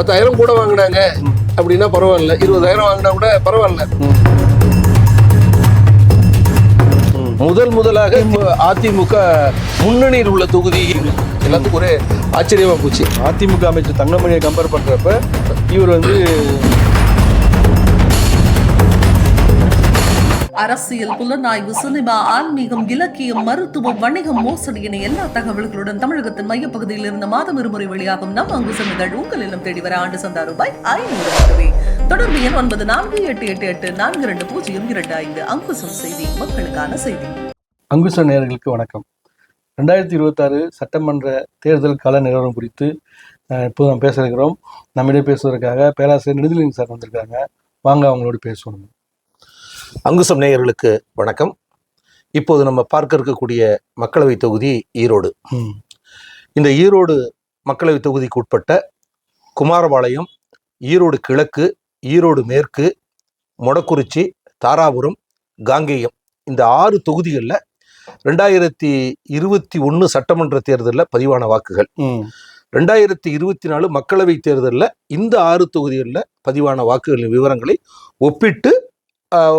பத்தாயிரம் கூட வாங்கினாங்க. அப்படின்னா பரவாயில்ல. இருபதாயிரம் வாங்கினா கூட பரவாயில்ல. முதல் முதலாக அதிமுக முன்னணியில் உள்ள தொகுதி எல்லாத்துக்கும் ஒரு ஆச்சரியமா போச்சு. அதிமுக அமைச்சர் தங்கமணியை கம்பேர் பண்றப்ப இவர் வந்து அரசியல் புலனாய்வு சினிமா ஆன்மீகம் இலக்கியம் மருத்துவம் வணிகம் மோசடி என எல்லா தகவல்களுடன் தமிழகத்தின் மையப்பகுதியில் இருந்து மாதம் இருமுறை வெளியாகும் நம் அங்கு இதழ் உங்கள் இல்லம் தேடி வர ஆண்டு சந்தா ரூபாய் ஐநூறு மட்டுமே தொடர்பு எண் ஒன்பது நான்கு எட்டு எட்டு எட்டு நான்கு இரண்டு பூஜ்ஜியம் இரண்டு ஐந்து. அங்குசம் செய்தி மக்களுக்கான செய்தி. அங்குச நேர்களுக்கு வணக்கம். ரெண்டாயிரத்தி இருபத்தாறு சட்டமன்ற தேர்தல் கால நிலவரம் குறித்து அஹ், இப்போது நாம் பேச இருக்கிறோம். நம்மிடையே பேசுவதற்காக பேராசிரியர் நெடுதலின் சார் வந்திருக்காங்க. வாங்க அவங்களோட பேசணும் அங்குசம் நேயர்களுக்கு வணக்கம். இப்போது நம்ம பார்க்க இருக்கக்கூடிய மக்களவை தொகுதி ஈரோடு. இந்த ஈரோடு மக்களவை தொகுதிக்கு உட்பட்ட குமாரபாளையம் ஈரோடு கிழக்கு ஈரோடு மேற்கு மொடக்குறிச்சி தாராபுரம் காங்கேயம் இந்த ஆறு தொகுதிகளில் ரெண்டாயிரத்தி இருபத்தி ஒன்று சட்டமன்ற தேர்தலில் பதிவான வாக்குகள். ரெண்டாயிரத்தி இருபத்தி நாலு மக்களவை தேர்தலில் இந்த ஆறு தொகுதிகளில் பதிவான வாக்குகளின் விவரங்களை ஒப்பிட்டு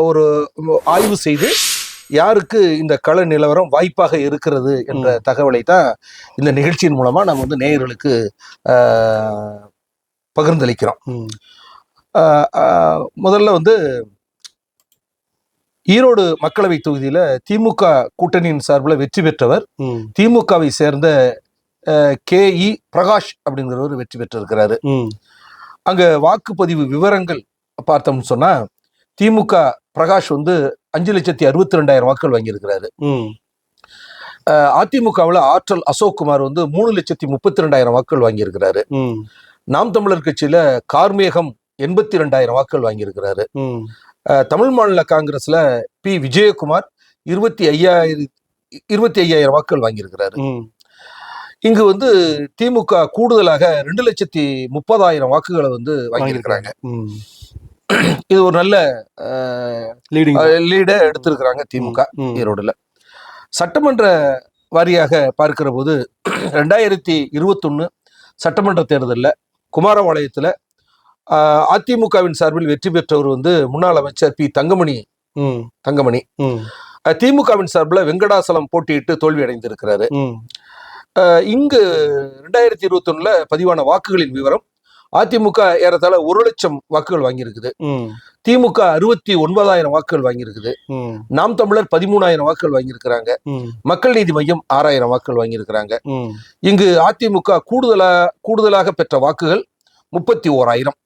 ஒரு ஆய்வு செய்து யாருக்கு இந்த கள நிலவரம் வாய்ப்பாக இருக்கிறது என்ற தகவலை தான் இந்த நிகழ்ச்சியின் மூலமாக நம்ம வந்து நேயர்களுக்கு பகிர்ந்தளிக்கிறோம். முதல்ல வந்து ஈரோடு மக்களவை தொகுதியில் திமுக கூட்டணியின் சார்பில் வெற்றி பெற்றவர் திமுகவை சேர்ந்த கே இ பிரகாஷ் அப்படிங்கிறவர் வெற்றி பெற்றிருக்கிறாரு. அங்க வாக்குப்பதிவு விவரங்கள் பார்த்தோம்னு சொன்னா திமுக பிரகாஷ் வந்து அஞ்சு லட்சத்தி அறுபத்தி ரெண்டாயிரம் வாக்குகள் வாங்கியிருக்கிறாரு. அதிமுகவில் ஆற்றல் அசோக் குமார் வந்து மூணு லட்சத்தி முப்பத்தி ரெண்டாயிரம் வாக்குகள் வாங்கியிருக்கிறாரு. நாம் தமிழர் கட்சியில கார்மேகம் எண்பத்தி ரெண்டாயிரம் வாக்குகள் வாங்கியிருக்கிறாரு. தமிழ் மாநில காங்கிரஸ்ல பி. விஜயகுமார் இருபத்தி ஐயாயிரம் இருபத்தி ஐயாயிரம் வாக்குகள் வாங்கியிருக்கிறாரு. இங்கு வந்து திமுக கூடுதலாக ரெண்டு லட்சத்தி முப்பதாயிரம் வாக்குகளை வந்து வாங்கியிருக்கிறாங்க. ம். இது ஒரு நல்ல லீடிங் லீடை எடுத்திருக்கிறாங்க திமுக ஈரோடுல சட்டமன்ற வாரியாக பார்க்கிற போது ரெண்டாயிரத்தி இருபத்தொன்னு சட்டமன்ற தேர்தலில் குமாரபாளையத்தில் அதிமுகவின் சார்பில் வெற்றி பெற்றவர் வந்து முன்னாள் அமைச்சர் பி. தங்கமணி. தங்கமணி. திமுகவின் சார்பில் வெங்கடாசலம் போட்டியிட்டு தோல்வி அடைந்திருக்கிறாரு. இங்கு ரெண்டாயிரத்தி இருபத்தொன்னுல பதிவான வாக்குகளின் விவரம் அதிமுக ஏறத்தாழ ஒரு லட்சம் வாக்குகள் வாங்கியிருக்குது. திமுக அறுபத்தி ஒன்பதாயிரம் வாக்குகள் வாங்கியிருக்குது. நாம் தமிழர் பதிமூணாயிரம் வாக்குகள் வாங்கியிருக்கிறாங்க. மக்கள் நீதி மையம் ஆறாயிரம் வாக்குகள் வாங்கியிருக்கிறாங்க. இங்கு அதிமுக கூடுதலா கூடுதலாக பெற்ற வாக்குகள் முப்பத்தி ஓராயிரம்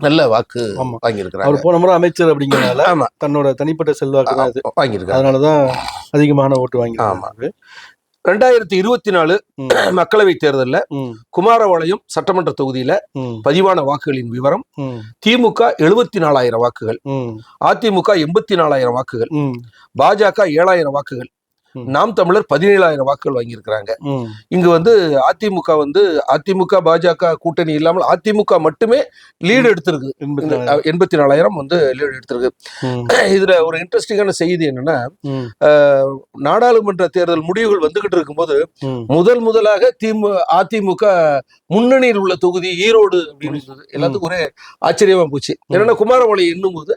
நல்ல வாக்கு. வாங்கியிருக்கிறாங்க. அவர் போன முறை அமைச்சர் அப்படிங்கிறனால ஆமா. தன்னோட தனிப்பட்ட செல்வாக்கு வாங்கியிருக்காங்க அதனாலதான் அதிகமான ஓட்டு வாங்கி ஆமா. ரெண்டாயிரத்தி இருபத்தி நாலு. மக்களவை தேர்தலில் ம் குமாரபாளையம் சட்டமன்ற தொகுதியில பதிவான வாக்குகளின் விவரம் திமுக எழுபத்தி நாலாயிரம் வாக்குகள் அதிமுக எண்பத்தி நாலாயிரம் வாக்குகள் பாஜக ஏழாயிரம் வாக்குகள். நாம் தமிழர் பதினேழாயிரம் வாக்குகள் வாங்கியிருக்கிறாங்க. இங்கு வந்து அதிமுக வந்து அதிமுக பாஜக கூட்டணி இல்லாமல் அதிமுக மட்டுமே லீடு எடுத்திருக்கு. எண்பத்தி நாலாயிரம். வந்து லீடு எடுத்திருக்கு. இதுல ஒரு இன்ட்ரெஸ்டிங்கான செய்தி என்னன்னா நாடாளுமன்ற தேர்தல் முடிவுகள் வந்துகிட்டு இருக்கும்போது முதல் முதலாக திமு அதிமுக முன்னணியில் உள்ள தொகுதி ஈரோடு அப்படின்னு எல்லாத்துக்கும் ஒரே ஆச்சரியமா போச்சு. என்னன்னா குமாரபாளையம் எண்ணும் போது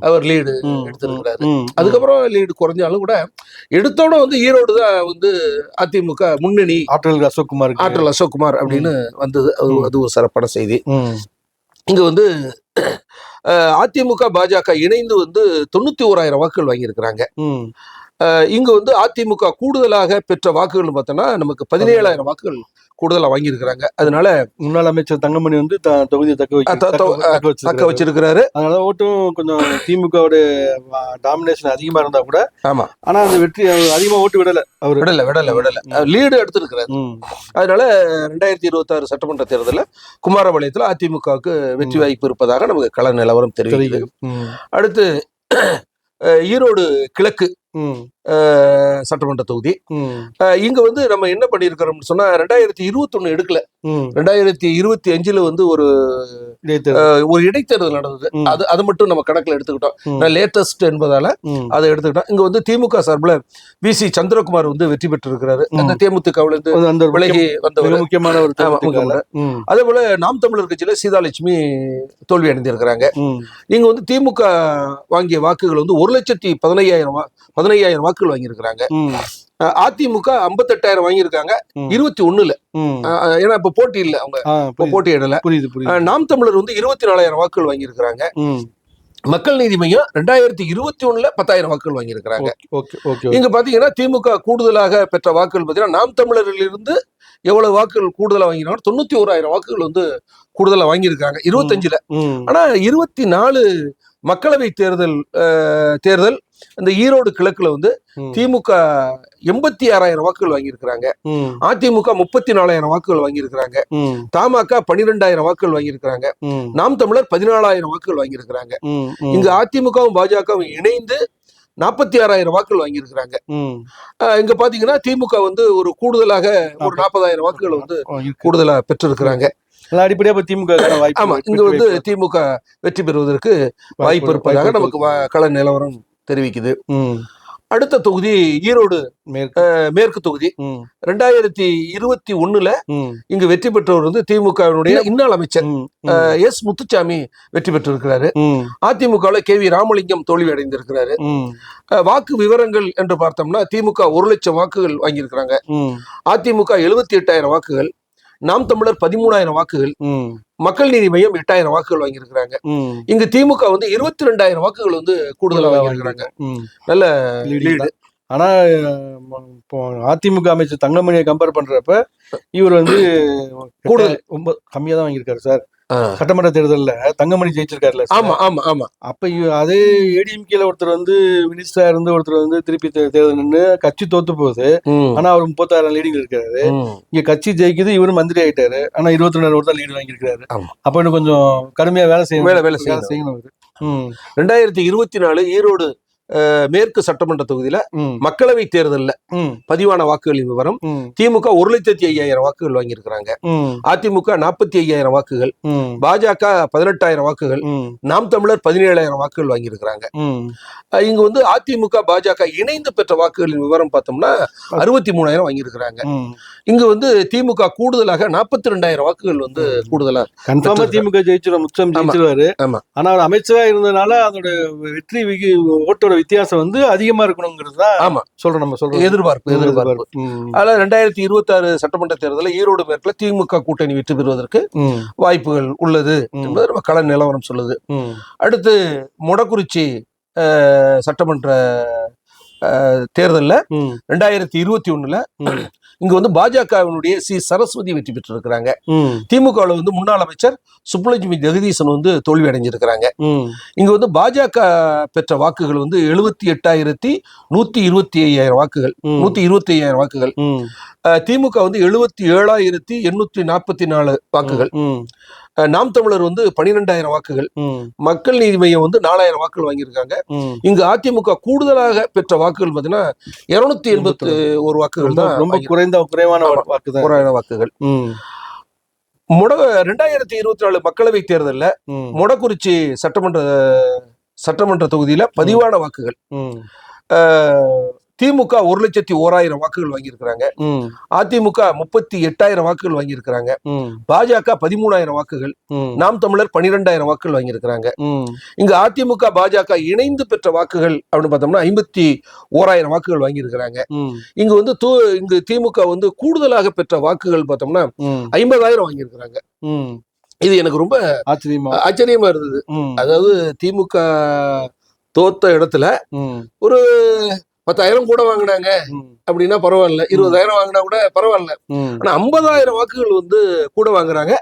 அவர் லீடு எடுத்திருக்கிறாரு. அதுக்கப்புறம் லீடு குறைஞ்சாலும் கூட எடுத்தோட வந்து ஈரோடு தான் வந்து அதிமுக முன்னணி. ஆற்றல் அசோக் குமார் ஆற்றல் அசோக்குமார் அப்படின்னு வந்தது. அது. அது ஒரு சிறப்பான செய்தி. இங்க வந்து அதிமுக பாஜக இணைந்து வந்து தொண்ணூத்தி ஓராயிரம் வாக்குகள் வாங்கியிருக்கிறாங்க. இங்க வந்து அதிமுக கூடுதலாக பெற்ற வாக்குகள் பார்த்தோம்னா நமக்கு பதினேழாயிரம் வாக்குகள் கூடுதலா வாங்கியிருக்கிறாங்க. அதனால முன்னாள் அமைச்சர் தங்கமணி வந்து தொகுதியை தக்க தக்க-. வச்சிருக்கிறாரு. அதனால ஓட்டும் கொஞ்சம் திமுகவோட டாமினேஷன் அதிகமா இருந்தா கூட ஆமா. ஆனா அந்த வெற்றி அவர் அதிகமா ஓட்டு விடல அவரு. விடல விடல விடல. லீடு எடுத்திருக்கிறாரு. அதனால ரெண்டாயிரத்தி இருபத்தி ஆறு சட்டமன்ற தேர்தலில் குமாரபாளையத்தில் அதிமுகவுக்கு வெற்றி வாய்ப்பு இருப்பதாக நமக்கு கள நிலவரம் ம். அடுத்து ஈரோடு கிழக்கு சட்டமன்ற தொகுதி. இங்க வந்து நம்ம என்ன பண்ணியிருக்கிறோம்னு சொன்னா ரெண்டாயிரத்தி இருபத்தொன்னு எடுக்கல. ம். ரெண்டாயிரத்தி இருபத்தி அஞ்சுல வந்து ஒரு ஒரு இடைத்தேர்தல் நடந்தது. அது அது மட்டும் நம்ம கணக்குல எடுத்துக்கிட்டோம். லேட்டஸ்ட் என்பதால அதை எடுத்துக்கிட்டோம். இங்க வந்து திமுக சார்பில் வி சி சந்திரகுமார் வந்து வெற்றி பெற்றிருக்கிறாரு. ம். அந்த தேமுதிகவுல இருந்து விலகி மிக முக்கியமான ஒரு அதே போல நாம் தமிழர் கட்சியில சீதாலட்சுமி தோல்வி அடைந்திருக்கிறாங்க. இங்க வந்து திமுக வாங்கிய வாக்குகள் வந்து ஒரு லட்சத்தி பதினையாயிரம் பதினையாயிரம் வாக்குகள் வாங்கியிருக்கிறாங்க. அதிமுக ஐம்பத்தெட்டாயிரம் வாங்கியிருக்காங்க. இருபத்தி ஒண்ணுல. ஏன்னா இப்ப போட்டி இல்ல அவங்க. போட்டி இடல புரியுது நாம் தமிழர் வந்து இருபத்தி நாலாயிரம் வாக்குகள் வாங்கியிருக்கிறாங்க. மக்கள் நீதி மையம் ரெண்டாயிரத்தி இருபத்தி ஒண்ணுல பத்தாயிரம் வாக்குகள் வாங்கியிருக்கிறாங்க. இங்க பாத்தீங்கன்னா திமுக கூடுதலாக பெற்ற வாக்குகள் பாத்தீங்கன்னா நாம் தமிழரில் இருந்து எவ்வளவு வாக்குகள் கூடுதலா வாங்கினாங்க தொண்ணூத்தி ஓராயிரம் வாக்குகள் வந்து கூடுதலா வாங்கியிருக்காங்க. இருபத்தஞ்சுல. ஆனா இருபத்தி நாலு மக்களவை தேர்தல் தேர்தல் இந்த ஈரோடு கிழக்குல வந்து. திமுக எண்பத்தி ஆறாயிரம் வாக்குகள் வாங்கியிருக்கிறாங்க. அதிமுக முப்பத்தி நாலாயிரம் வாக்குகள் வாங்கியிருக்கிறாங்க. தமாக பன்னிரெண்டாயிரம் வாக்குகள் வாங்கியிருக்கிறாங்க. நாம் தமிழர் பதினாலாயிரம் வாக்குகள் வாங்கியிருக்கிறாங்க. இங்க அதிமுகவும் பாஜகவும் இணைந்து நாற்பத்தி ஆறாயிரம் வாக்குகள் வாங்கியிருக்கிறாங்க. இங்க பாத்தீங்கன்னா திமுக வந்து ஒரு கூடுதலாக ஒரு நாற்பதாயிரம் வாக்குகள் வந்து. கூடுதலா பெற்றிருக்கிறாங்க. அதனால அடிப்படையா இப்ப திமுக ஆமா இங்க வந்து திமுக வெற்றி பெறுவதற்கு வாய்ப்பு இருப்பதாக நமக்கு கள நிலவரம் தெரிவிக்குது. அடுத்த தொகுதி ஈரோடு மேற்கு. தொகுதி. ரெண்டாயிரத்தி இருபத்தி ஒண்ணுல இங்கு வெற்றி பெற்றவர் வந்து திமுகவினுடைய இன்னாள் அமைச்சர். எஸ் முத்துச்சாமி வெற்றி பெற்றிருக்கிறாரு. அதிமுகவில் கே வி ராமலிங்கம் தோல்வி அடைந்திருக்கிறாரு வாக்கு விவரங்கள் என்று பார்த்தோம்னா திமுக ஒரு லட்சம் வாக்குகள் வாங்கியிருக்கிறாங்க. அதிமுக எழுபத்தி எட்டாயிரம் வாக்குகள். நாம் தமிழர் பதிமூணாயிரம் வாக்குகள் மக்கள் நீதி மையம் எட்டாயிரம் வாக்குகள் வாங்கியிருக்கிறாங்க. இங்கு திமுக வந்து இருபத்தி ரெண்டாயிரம் வாக்குகள் வந்து கூடுதலா வாங்கியிருக்கிறாங்க. நல்ல. ஆனா இப்போ அதிமுக அமைச்சர் தங்கமணியை கம்பேர் பண்றப்ப இவர் வந்து கூடுதல். ரொம்ப கம்மியா தான் வாங்கியிருக்காரு சார். சட்டமன்ற தேர்தல்ல தங்கமணி ஜெயிச்சிருக்காருல்ல சார். ஆமா ஆமா ஆமா. அப்ப அதே ஏடிஎம்கேல ஒருத்தர் வந்து மினிஸ்டரா இருந்து ஒருத்தர் வந்து திருப்பி தேர்தல் நின்று கட்சி தோத்து போகுது. ஆனா அவர் முப்பத்தாயிரம் லீடிங் இருக்காரு. இங்க கட்சி ஜெயிக்குது இவரு மந்திரி ஆயிட்டாரு. ஆனா இருபத்தி ரெண்டு தான் லீடு வாங்கியிருக்காரு. அப்ப இன்னும் கொஞ்சம் கடுமையா வேலை செய்யணும். வேலை வேலை செய்யணும். ரெண்டாயிரத்தி இருபத்தி நாலு ஈரோடு மேற்கு சட்டமன்ற தொகுதியில மக்களவை தேர்தல்ல பதிவான வாக்குகளின் விவரம். திமுக ஒரு லட்சத்தி ஐயாயிரம் வாக்குகள் வாங்கியிருக்கிறாங்க. அதிமுக நாற்பத்தி ஐயாயிரம் வாக்குகள். பாஜக பதினெட்டாயிரம் வாக்குகள். நாம் தமிழர் பதினேழாயிரம் வாக்குகள் வாங்கியிருக்கிறாங்க. இங்க வந்து அதிமுக பாஜக இணைந்து பெற்ற வாக்குகளின் விவரம் பார்த்தோம்னா அறுபத்தி மூணாயிரம் வாங்கியிருக்கிறாங்க இங்க வந்து திமுக கூடுதலாக நாற்பத்தி ரெண்டாயிரம் வாக்குகள் வந்து கூடுதலா கன்ஃபார்மா. திமுக ஜெயிச்சிடும் முச்சம். ஜெயிச்சிருவாரு. ஆனா அமைச்சரா இருந்ததுனால அதோட வெற்றி ஓட்டோட வித்தியாசம் வந்து அதிகமா இருக்கணுங்கிறது தான் ஆமா. சொல்றோம் நம்ம சொல்றோம். எதிர்பார்ப்பு எதிர்பார்ப்பு. அதனால ரெண்டாயிரத்தி இருபத்தி ஆறு சட்டமன்ற தேர்தலில் ஈரோடு மேற்குல திமுக கூட்டணி வெற்றி பெறுவதற்கு வாய்ப்புகள் உள்ளது என்பது நம்ம கள நிலவரம் சொல்லுது. அடுத்து மொடக்குறிச்சி சட்டமன்ற தேர்தல்ல ரெண்டாயிரத்தி இருபத்தி ஒண்ணுல இங்க வந்து பாஜகவினுடைய சி. சரஸ்வதி வெற்றி பெற்றிருக்கிறாங்க. திமுகவில் வந்து முன்னாள் அமைச்சர் சுப்புலட்சுமி ஜெகதீசன் வந்து தோல்வி அடைஞ்சிருக்கிறாங்க இங்க வந்து பாஜக பெற்ற வாக்குகள் வந்து எழுபத்தி எட்டாயிரத்தி நூத்தி இருபத்தி ஐயாயிரம் வாக்குகள். நூத்தி இருபத்தி ஐயாயிரம் வாக்குகள். திமுக வந்து எழுபத்தி ஏழாயிரத்தி எண்ணூத்தி நாற்பத்தி நாலு வாக்குகள். நாம் தமிழர் வந்து பனிரெண்டாயிரம் வாக்குகள் மக்கள் நீதி மையம் வந்து நாலாயிரம் வாக்குகள் வாங்கியிருக்காங்க. இங்கு அதிமுக கூடுதலாக பெற்ற வாக்குகள் பார்த்தீங்கன்னா இருநூத்தி எண்பத்தி ஒரு வாக்குகள் தான் ரொம்ப. குறைந்த குறைவான. வாக்குதான். ஓராயிரம் வாக்குகள். முட ரெண்டாயிரத்தி இருபத்தி நாலு மக்களவை தேர்தல்ல மொடக்குறிச்சி சட்டமன்ற சட்டமன்ற தொகுதியில பதிவான வாக்குகள். திமுக ஒரு லட்சத்தி ஓராயிரம் வாக்குகள் வாங்கியிருக்கிறாங்க. அதிமுக முப்பத்தி எட்டாயிரம் வாக்குகள் வாங்கியிருக்கிறாங்க. பாஜக பதிமூணாயிரம் வாக்குகள். நாம் தமிழர் பன்னிரெண்டாயிரம் வாக்குகள் வாங்கியிருக்கிறாங்க. இங்க அதிமுக பாஜக இணைந்து பெற்ற வாக்குகள் அப்படின்னு பார்த்தோம்னா ஐம்பத்தி ஓராயிரம் வாக்குகள் வாங்கியிருக்கிறாங்க. இங்க வந்து தூ இங்கு திமுக வந்து கூடுதலாக பெற்ற வாக்குகள் பார்த்தோம்னா ஐம்பதாயிரம் வாங்கியிருக்கிறாங்க. இது எனக்கு ரொம்ப ஆச்சரியமா? ஆச்சரியமா இருந்தது. அதாவது திமுக தோத்த இடத்துல ஒரு பத்தாயிரம் கூட வாங்கினாங்க அப்படின்னா பரவாயில்ல. இருபதாயிரம் வாங்கினா கூட பரவாயில்ல. ஆனா ஐம்பதாயிரம் வாக்குகள் வந்து கூட வாங்குறாங்க.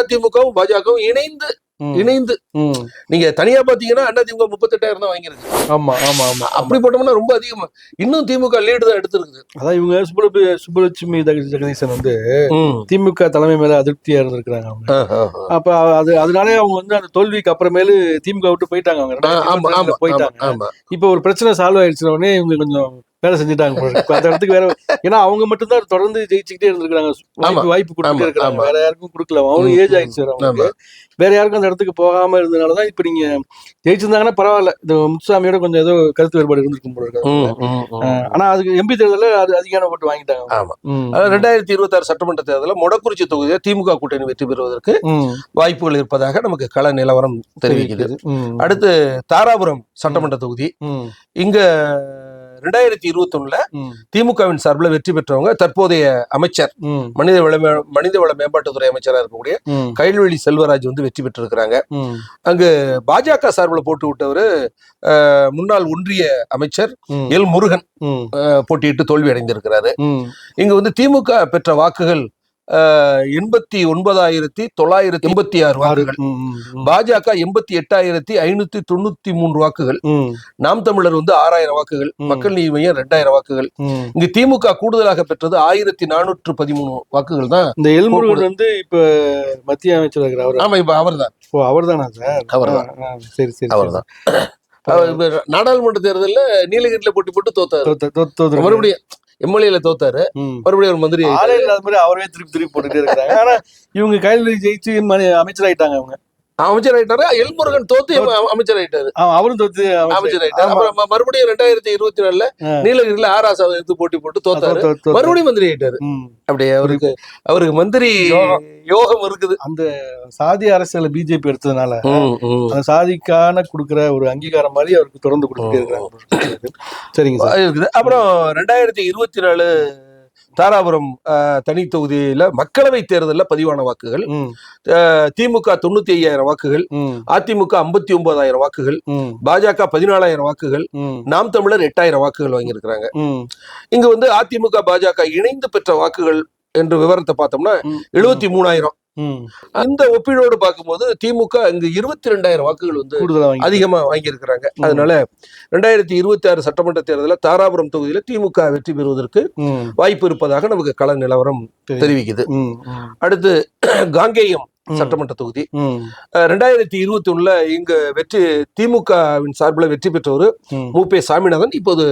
அதிமுகவும் பாஜகவும் இணைந்து இணைந்து. நீங்க தனியா பாத்தீங்கன்னா அண்ணா திமுக முப்பத்தெட்டாயிரம் தான் வாங்கியிருக்கு. ஆமா ஆமா ஆமா அப்படி போட்டோம்னா ரொம்ப அதிகமா இன்னும் திமுக லீடு தான் எடுத்திருக்குது. அதான் இவங்க சுப்புலட்சுமி சுப்புலட்சுமி ஜெக- ஜெகதீசன் வந்து. திமுக தலைமை மேல அதிருப்தியா இருந்திருக்கிறாங்க அவங்க. அப்ப அது அதனாலே அவங்க வந்து அந்த தோல்விக்கு அப்புறமேலு திமுக விட்டு போயிட்டாங்க அவங்க. போயிட்டாங்க. இப்போ ஒரு பிரச்சனை சால்வ் ஆயிடுச்சு உடனே இவங்க கொஞ்சம் வேலை செஞ்சுட்டாங்க அந்த இடத்துக்கு வேற ஏன்னா அவங்க மட்டும்தான் தொடர்ந்து ஜெயிச்சுக்கிட்டே இருந்திருக்காங்க வாய்ப்பு ஆமா. வேற யாருக்கும் கொடுக்கல அவங்களும் ம், ஏஜ். ஆயிடுச்சு வேற அவங்களுக்கு. வேற யாருக்கும் அந்த இடத்துக்கு போகாம இருந்ததுனாலதான் இப்ப நீங்க ஜெயிச்சிருந்தாங்கன்னா பரவாயில்ல இந்த முத்துசாமியோட கொஞ்சம் ஏதோ கருத்து வேறுபாடு இருந்திருக்கும் போல ஆனா அதுக்கு எம்பி தேர்தல்ல அது அதிகமான ஓட்டு வாங்கிட்டாங்க ஆமா. ரெண்டாயிரத்தி இருபத்தி ஆறு சட்டமன்ற தேர்தலில் மொடக்குறிச்சி தொகுதியில் திமுக கூட்டணி வெற்றி பெறுவதற்கு. வாய்ப்புகள் இருப்பதாக நமக்கு கள நிலவரம் தெரிவிக்குது ம். அடுத்து தாராபுரம் சட்டமன்ற தொகுதி. இங்க ரெண்டாயிரத்தி இருபத்தி ஒண்ணுல. திமுகவின் சார்பில் வெற்றி பெற்றவங்க தற்போதைய அமைச்சர். மனித வள மனித வள மேம்பாட்டுத்துறை அமைச்சராக இருக்கக்கூடிய. கைல்வெளி செல்வராஜ் வந்து வெற்றி பெற்றிருக்கிறாங்க ம். பாஜக சார்பில் போட்டு விட்டவர் முன்னாள் ஒன்றிய அமைச்சர். எல் முருகன் போட்டியிட்டு தோல்வி அடைந்திருக்கிறாரு. இங்க வந்து திமுக பெற்ற வாக்குகள் எண்பத்தி ஒன்பதாயிரத்தி தொள்ளாயிரத்தி எண்பத்தி ஆறு வாக்குகள். பாஜக எண்பத்தி எட்டாயிரத்தி ஐநூத்தி தொண்ணூத்தி மூன்று வாக்குகள். நாம் தமிழர் வந்து ஆறாயிரம் வாக்குகள். மக்கள் நீதி மையம் ரெண்டாயிரம் வாக்குகள். இங்கு திமுக கூடுதலாக பெற்றது ஆயிரத்தி நானூற்று பதிமூணு வாக்குகள் தான் இந்த எல்முருகன் வந்து இப்ப மத்திய அமைச்சர் அவர் ஆமா இப்ப அவர்தான் ஓ அவர் தானா சார். ஆ, ஆ, சரி சரி அவர்தான் அவர் இப்ப நாடாளுமன்ற தேர்தல்ல நீலகிரியில போட்டி போட்டு தோத்தாரு. மறுபடியும் எம்எல்ஏல தோத்தாரு. மறுபடியும் ஒரு மந்திரி ஆளே இல்லாத மாதிரி அவரே திருப்பி திருப்பி போட்டுட்டே இருக்காங்க. ஆனா இவங்க கையில் ஜெயிச்சு அமைச்சர் ஆயிட்டாங்க அவங்க அமைச்சர் ஆயிட்டாரு எல்முருகன் தோத்து அம- அமைச்சர் ஆயிட்டாரு அவரும் தோத்து அமைச்சர் ஆயிட்டாரு. அப்புறம் மறுபடியும் ரெண்டாயிரத்தி இருபத்தி நாலுல. நீலகிரியில ஆராசாவை எடுத்து போட்டி போட்டு தோத்தாரு. தோத்து- தோத்து- மறுபடியும் மந்திரி ஆயிட்டாரு. ம். அப்படியே அவருக்கு அவருக்கு மந்திரி யோகம். இருக்குது. அந்த சாதி அரசியல பிஜேபி எடுத்ததுனால. அந்த சாதிக்கான கொடுக்கிற ஒரு அங்கீகாரம் மாதிரி அவருக்கு தொடர்ந்து கொடுத்துட்டே இருக்காங்க சரிங்க சார். இருக்குது. அப்புறம் ரெண்டாயிரத்தி இருபத்தி நாலு தாராபுரம் தனி தொகுதியில மக்களவை தேர்தலில் பதிவான வாக்குகள் திமுக தொண்ணூத்தி ஐயாயிரம் வாக்குகள். அதிமுக ஐம்பத்தி ஒன்பதாயிரம் வாக்குகள். பாஜக பதினாலாயிரம் வாக்குகள். நாம் தமிழர் எட்டாயிரம் வாக்குகள் வாங்கியிருக்கிறாங்க. இங்க வந்து அதிமுக பாஜக இணைந்து பெற்ற வாக்குகள் என்ற விவரத்தை பார்த்தோம்னா. எழுபத்தி மூணாயிரம் ம். இந்த ஒப்பீடோடு பார்க்கும்போது திமுக இங்கு இருபத்தி ரெண்டாயிரம் வாக்குகள் வந்து அதிகமா வாங்கியிருக்கிறாங்க அதனால ரெண்டாயிரத்தி இருபத்தி ஆறு சட்டமன்ற தேர்தலில் தாராபுரம் தொகுதியில திமுக வெற்றி பெறுவதற்கு. வாய்ப்பு இருப்பதாக நமக்கு கள நிலவரம். தெரிவிக்குது. அடுத்து காங்கேயம். சட்டமன்ற தொகுதி. ரெண்டாயிரத்தி இருபத்தி ஒண்ணுல இங்க வெற்றி திமுகவின் சார்பில் வெற்றி பெற்றவர் ம். மு. பே. சாமிநாதன். இப்போது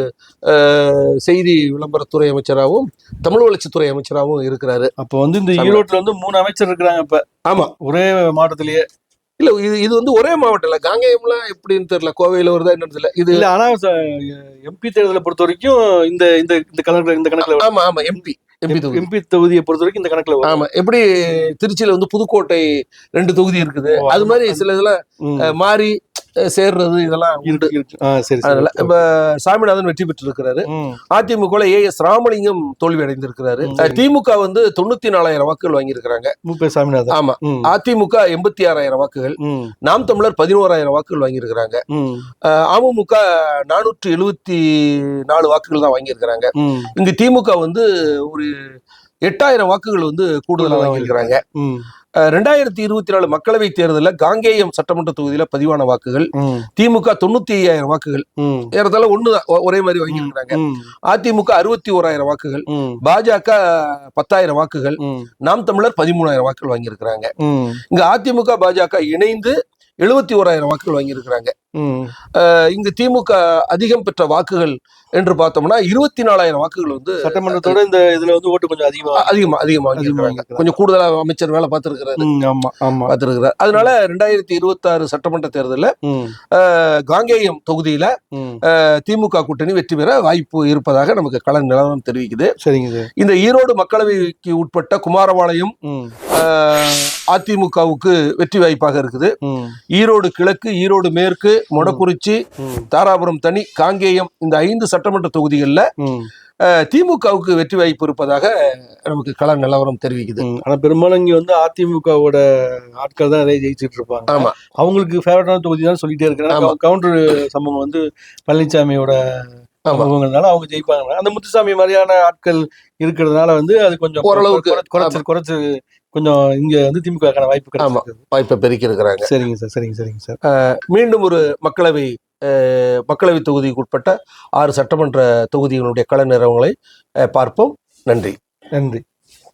செய்தி விளம்பரத்துறை அமைச்சராகவும் தமிழ் வளர்ச்சித்துறை அமைச்சராகவும் இருக்கிறாரு. அப்ப வந்து இந்த ஈரோட்ல வந்து மூணு அமைச்சர் இருக்கிறாங்க இப்ப. ஆமா. ஒரே மாவட்டத்திலேயே. இல்ல இது இது வந்து ஒரே மாவட்டம் இல்ல. காங்கேயம்லாம் எப்படின்னு தெரியல. கோவையில வருதா என்னன்னு தெரியல. இது இல்ல ஆனா எம்பி தேர்தலை பொறுத்த வரைக்கும் இந்த இந்த இந்த கணக்குல இந்த கணக்குல. ஆமா ஆமா எம்பி. எம்பி தொகுதி. எம்பி தொகுதியை பொறுத்த வரைக்கும் இந்த கணக்குல ஆமா எப்படி திருச்சியில வந்து புதுக்கோட்டை ரெண்டு தொகுதி இருக்குது. அது மாதிரி சில. அஹ், மாறி சேர்றது இதெல்லாம் உண்டு. அதனால இப்ப சாமிநாதன் வெற்றி பெற்றிருக்கிறாரு. அதிமுக ஏ எஸ் ராமலிங்கம் தோல்வி அடைந்திருக்கிறாரு திமுக வந்து தொண்ணூத்தி நாலாயிரம் வாக்குகள் வாங்கியிருக்கிறாங்க. சாமிநாதன். ஆமா. அதிமுக எண்பத்தி ஆறாயிரம் வாக்குகள். நாம் தமிழர் பதினோராயிரம் வாக்குகள் வாங்கியிருக்கிறாங்க. அமமுக நானூற்று எழுபத்தி நாலு வாக்குகள் தான் வாங்கியிருக்கிறாங்க. இங்க திமுக வந்து ஒரு எட்டாயிரம் வாக்குகள் வந்து கூடுதலா வாங்கியிருக்கிறாங்க. ரெண்டாயிரத்தி இருபத்தி நாலு மக்களவை தேர்தலில் காங்கேயம் சட்டமன்ற தொகுதியில பதிவான வாக்குகள். திமுக தொண்ணூத்தி ஐயாயிரம் வாக்குகள் ம். ஏறத்தாழ ஒண்ணுதான் ஒ- ஒரே மாதிரி வாங்கியிருக்கிறாங்க. அதிமுக அறுபத்தி ஓராயிரம் வாக்குகள். பாஜக பத்தாயிரம் வாக்குகள். நாம் தமிழர் பதிமூணாயிரம் வாக்குகள் வாங்கியிருக்கிறாங்க. இங்க அதிமுக பாஜக இணைந்து எழுபத்தி ஓராயிரம் வாக்குகள் வாங்கியிருக்கிறாங்க இங்கு திமுக அதிகம் பெற்ற வாக்குகள் என்று பார்த்தோம்னா இருபத்தி நாலாயிரம் வாக்குகள் வந்து சட்டமன்றத்தோட இந்த இதுல வந்து ஓட்டு கொஞ்சம் அதிகமா அ- அதிகமா அதிகமா வாங்கியிருக்கிறாங்க வாங்கியிருக்கிறாங்க. கொஞ்சம் கூடுதலா அமைச்சர் வேலை பார்த்திருக்கிறாரு. ஆமா ஆமா. பார்த்திருக்கிறார். அதனால ரெண்டாயிரத்தி இருபத்தி ஆறு சட்டமன்ற தேர்தலில். காங்கேயம் தொகுதியில திமுக கூட்டணி வெற்றி பெற வாய்ப்பு இருப்பதாக நமக்கு கள நிலவரம் தெரிவிக்குது. சரிங்க சார். இந்த ஈரோடு மக்களவைக்கு உட்பட்ட குமாரபாளையம் அதிமுகவுக்கு வெற்றி வாய்ப்பாக இருக்குது. ஈரோடு கிழக்கு ஈரோடு மேற்கு மொடக்குறிச்சி. தாராபுரம் தனி காங்கேயம் இந்த ஐந்து சட்டமன்ற தொகுதிகளில். திமுகவுக்கு வெற்றி வாய்ப்பு இருப்பதாக நமக்கு கள நிலவரம் தெரிவிக்குது ம். ஆனா பெரும்பாலும் இங்க வந்து அதிமுகவோட ஆட்கள் தான் நிறைய ஜெயிச்சிட்டு இருப்பாங்க ஆமா அவங்களுக்கு ஃபேவரட்டான தொகுதி தான் சொல்லிட்டே இருக்கிறாங்க. கவுண்டர் சம்பவம் வந்து பழனிசாமியோட ஆமா. சமூகங்கள்னால அவங்க ஜெயிப்பாங்க. அந்த முத்துசாமி மாதிரியான ஆட்கள் இருக்கிறதுனால வந்து அது கொஞ்சம் ஓரளவுக்கு, குறை- குறைச்சு குறைச்சு கொஞ்சம் இங்க வந்து திமுக வாய்ப்பு கிடைச்சிருக்கு. வாய்ப்பை பெருக்கி இருக்கிறாங்க சரிங்க சார் சரிங்க சரிங்க சார். மீண்டும் ஒரு மக்களவை மக்களவை தொகுதிக்கு உட்பட்ட ஆறு சட்டமன்ற தொகுதிகளுடைய கள நிறவங்களை பார்ப்போம். நன்றி. நன்றி.